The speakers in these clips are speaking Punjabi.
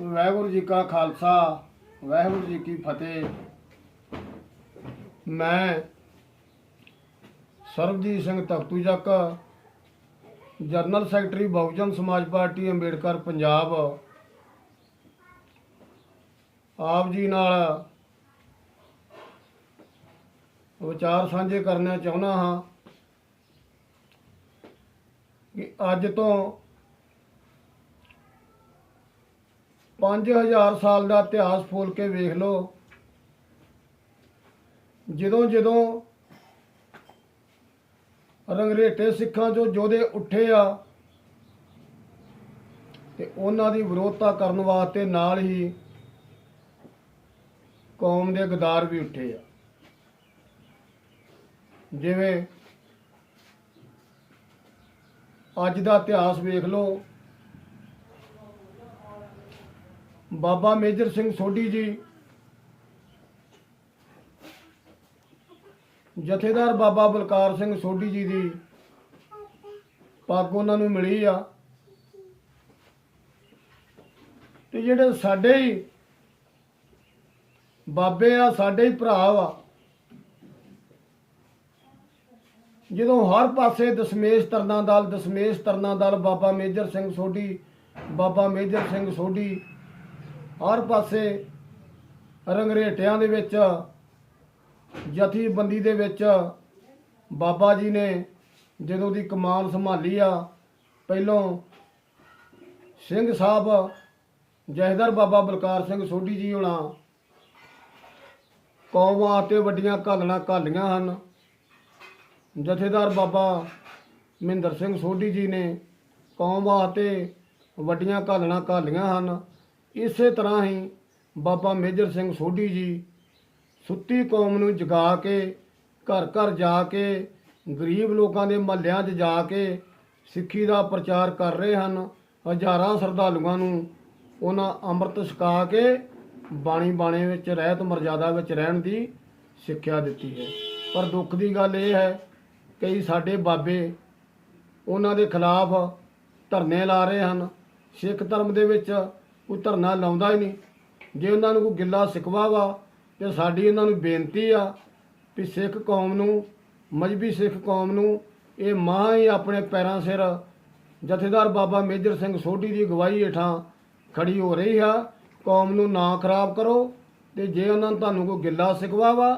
ਵਾਹਿਗੁਰੂ ਜੀ ਕਾ ਖਾਲਸਾ, ਵਾਹਿਗੁਰੂ ਜੀ ਕੀ ਫਤਿਹ। ਮੈਂ ਸਰਬਜੀਤ ਸਿੰਘ ਤਖਤੂ ਚੱਕ general secretary Bahujan Samaj party, Ambedkar Punjab. ਆਪ ਜੀ ਨਾਲ ਵਿਚਾਰ ਸਾਂਝੇ ਕਰਨਾ ਚਾਹੁੰਦਾ ਹਾਂ ਕਿ ਅੱਜ ਤੋਂ 5000 ਸਾਲ ਦਾ ਇਤਿਹਾਸ ਫੋਲ ਕੇ ਵੇਖ ਲਓ। ਜਦੋਂ ਜਦੋਂ ਰੰਗਰੇਟੇ ਸਿੱਖਾਂ ਚੋਂ ਯੋਧੇ ਉੱਠੇ ਆ ਤੇ ਉਹਨਾਂ ਦੀ ਵਿਰੋਧਤਾ ਕਰਨ ਵਾਸਤੇ ਨਾਲ ਹੀ ਕੌਮ ਦੇ ਗਦਾਰ ਵੀ ਉੱਠੇ ਆ। ਜਿਵੇਂ ਅੱਜ ਦਾ ਇਤਿਹਾਸ ਵੇਖ ਲਓ। ਬਾਬਾ ਮੇਜਰ ਸਿੰਘ ਸੋਢੀ ਜੀ, ਜਥੇਦਾਰ ਬਾਬਾ ਬਲਕਾਰ ਸਿੰਘ ਸੋਢੀ ਜੀ ਦੀ ਪੱਗ ਉਹਨਾਂ ਨੂੰ ਮਿਲੀ ਆ। ਤੇ ਜਿਹੜੇ ਸਾਡੇ ਹੀ ਬਾਬੇ ਆ, ਸਾਡੇ ਹੀ ਭਰਾ ਵਾ, ਜਦੋਂ ਹਰ ਪਾਸੇ ਦਸ਼ਮੇਸ਼ ਤਰਨਾ ਦਲ, ਦਸ਼ਮੇਸ਼ ਤਰਨਾ ਦਲ ਬਾਬਾ ਮੇਜਰ ਸਿੰਘ ਸੋਢੀ, ਬਾਬਾ ਮੇਜਰ ਸਿੰਘ ਸੋਢੀ ਹਰ ਪਾਸੇ ਰੰਗਰੇਟਿਆਂ ਦੇ ਵਿੱਚ, ਜਥੇਬੰਦੀ ਦੇ ਵਿੱਚ ਬਾਬਾ ਜੀ ਨੇ ਜਦੋਂ ਦੀ ਕਮਾਨ ਸੰਭਾਲੀ ਆ, ਪਹਿਲੋਂ ਸਿੰਘ ਸਾਹਿਬ ਜਹਦਰ ਬਾਬਾ ਬਲਕਾਰ ਸਿੰਘ ਸੋਢੀ ਜੀ ਹੋਣਾ ਕੌਮਾਂ ਤੇ ਵੱਡੀਆਂ ਘਾਲਣਾ ਘਾਲੀਆਂ ਹਨ। ਜਥੇਦਾਰ ਬਾਬਾ ਮਹਿੰਦਰ ਸਿੰਘ ਸੋਢੀ ਜੀ ਨੇ ਕੌਮ ਵਾਸਤੇ ਵੱਡੀਆਂ ਘਾਲਣਾ ਘਾਲੀਆਂ ਹਨ। ਇਸੇ ਤਰ੍ਹਾਂ ਹੀ ਬਾਬਾ ਮੇਜਰ ਸਿੰਘ ਸੋਢੀ ਜੀ ਸੁੱਤੀ ਕੌਮ ਨੂੰ ਜਗਾ ਕੇ, ਘਰ ਘਰ ਜਾ ਕੇ, ਗਰੀਬ ਲੋਕਾਂ ਦੇ ਮਹੱਲਿਆਂ 'ਚ ਜਾ ਕੇ ਸਿੱਖੀ ਦਾ ਪ੍ਰਚਾਰ ਕਰ ਰਹੇ ਹਨ। ਹਜ਼ਾਰਾਂ ਸ਼ਰਧਾਲੂਆਂ ਨੂੰ ਉਹਨਾਂ ਅੰਮ੍ਰਿਤ ਛਕਾ ਕੇ ਬਾਣੀ ਬਾਣੇ ਵਿੱਚ, ਰਹਿਤ ਮਰਜ਼ਾਦਾ ਵਿੱਚ ਰਹਿਣ ਦੀ ਸਿੱਖਿਆ ਦਿੱਤੀ ਹੈ। ਪਰ ਦੁੱਖ ਦੀ ਗੱਲ ਇਹ ਹੈ ਕਈ ਸਾਡੇ ਬਾਬੇ ਉਹਨਾਂ ਦੇ ਖਿਲਾਫ ਧਰਨੇ ਲਾ ਰਹੇ ਹਨ। ਸਿੱਖ ਧਰਮ ਦੇ ਵਿੱਚ ਕੋਈ ਧਰਨਾ ਲਾਉਂਦਾ ਹੀ ਨਹੀਂ। ਜੇ ਉਹਨਾਂ ਨੂੰ ਕੋਈ ਗਿੱਲਾ ਸਿਕਵਾ ਵਾ, ਤੇ ਸਾਡੀ ਉਹਨਾਂ ਨੂੰ ਬੇਨਤੀ ਆ ਵੀ ਸਿੱਖ ਕੌਮ ਨੂੰ, ਮਜਬੀ ਸਿੱਖ ਕੌਮ ਨੂੰ, ਇਹ ਮਾਂ ਹੀ ਆਪਣੇ ਪੈਰਾਂ ਸਿਰ ਜਥੇਦਾਰ ਬਾਬਾ ਮੇਜਰ ਸਿੰਘ ਸੋਢੀ ਦੀ ਅਗਵਾਈ ਹੇਠਾਂ ਖੜੀ ਹੋ ਰਹੀ ਆ। ਕੌਮ ਨੂੰ ਨਾ ਖਰਾਬ ਕਰੋ ਤੇ ਜੇ ਉਹਨਾਂ ਨੂੰ ਤੁਹਾਨੂੰ ਕੋਈ ਗਿੱਲਾ ਸਿਕਵਾ ਵਾ,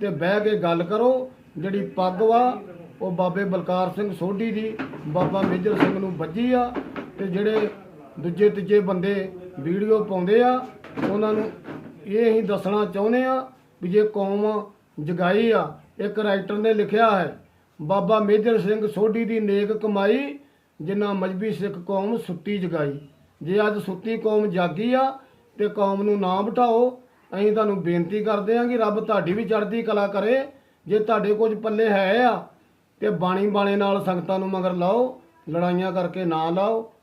ਤੇ ਬਹਿ ਕੇ ਗੱਲ ਕਰੋ। ਜਿਹੜੀ ਪੱਗ ਵਾ, ਉਹ ਬਾਬੇ ਬਲਕਾਰ ਸਿੰਘ ਸੋਢੀ ਦੀ, ਬਾਬਾ ਮੇਜਰ ਸਿੰਘ ਨੂੰ ਵੱਜੀ ਆ, ਤੇ ਜਿਹੜੇ ਦੂਜੇ ਤੀਜੇ ਬੰਦੇ ਵੀਡੀਓ ਪਾਉਂਦੇ ਆ, ਉਹਨਾਂ ਨੂੰ ਇਹ ਅਸੀਂ ਦੱਸਣਾ ਚਾਹੁੰਦੇ ਆ ਵੀ ਜੇ ਕੌਮ ਜਗਾਈ ਆ, ਇੱਕ ਰਾਈਟਰ ਨੇ ਲਿਖਿਆ ਹੈ, ਬਾਬਾ ਮੇਜਰ ਸਿੰਘ ਸੋਢੀ ਦੀ ਨੇਕ ਕਮਾਈ ਜਿਨ੍ਹਾਂ ਮਜਬੀ ਸਿੱਖ ਕੌਮ ਸੁੱਤੀ ਜਗਾਈ। ਜੇ ਅੱਜ ਸੁੱਤੀ ਕੌਮ ਜਾਗੀ ਆ, ਤੇ ਕੌਮ ਨੂੰ ਨਾ ਬਿਠਾਓ, ਅਸੀਂ ਤੁਹਾਨੂੰ ਬੇਨਤੀ ਕਰਦੇ ਹਾਂ ਕਿ ਰੱਬ ਤੁਹਾਡੀ ਵੀ ਚੜ੍ਹਦੀ ਕਲਾ ਕਰੇ, ਜੇ ਤੁਹਾਡੇ ਕੁਝ ਪੱਲੇ ਹੈ ਆ, ਤੇ ਬਾਣੀ ਬਾਣੇ ਨਾਲ ਸੰਗਤਾਂ ਨੂੰ ਮਗਰ ਲਾਓ, ਲੜਾਈਆਂ ਕਰਕੇ ਨਾ ਲਾਓ